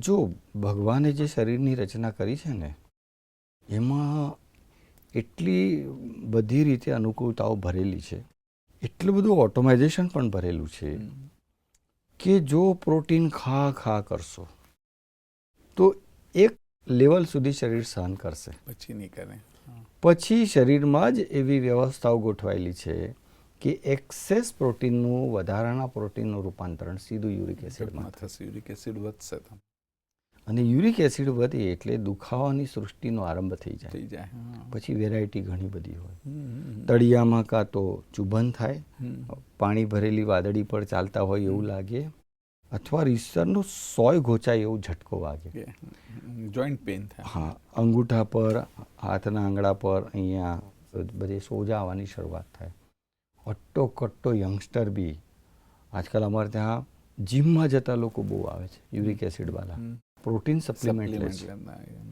જો ભગવાને જે શરીરની રચના કરી છે ને એમાં એટલી બધી રીતે અનુકૂળતાઓ ભરેલી છે એટલું બધું ઓટોમાઇઝેશન પણ ભરેલું છે કે જો પ્રોટીન ખા ખા કરશો તો એક લેવલ સુધી શરીર સહન કરશે. પછી નહીં કરે. પછી શરીરમાં જ એવી વ્યવસ્થાઓ ગોઠવાયેલી છે કે એક્સેસ પ્રોટીનનું વધારાના પ્રોટીનનું રૂપાંતરણ સીધું યુરિક એસિડમાં થશે. યુરિક એસિડ વધશે અને યુરિક એસિડ વધે એટલે દુખાવાની સૃષ્ટિનો આરંભ થઈ જાય. થઈ જાય. પછી વેરાયટી ઘણી બધી હોય. તળિયામાં કાં તો ચુભન થાય. પાણી ભરેલી વાદળી પર ચાલતા હોય એવું લાગે અથવા રીસરનો સોય ઘોચાય એવું ઝટકો વાગે. જોઈન્ટ પેન થાય. હા અંગૂઠા પર હાથના આંગળા પર અહીંયા બધે સોજા આવવાની શરૂઆત થાય. અટ્ટો કટ્ટો યંગસ્ટર બી. આજકાલ અમારે ત્યાં જીમમાં જતા લોકો બહુ આવે છે યુરિક એસિડવાળા प्रोटीन सप्लीमेंट लेना है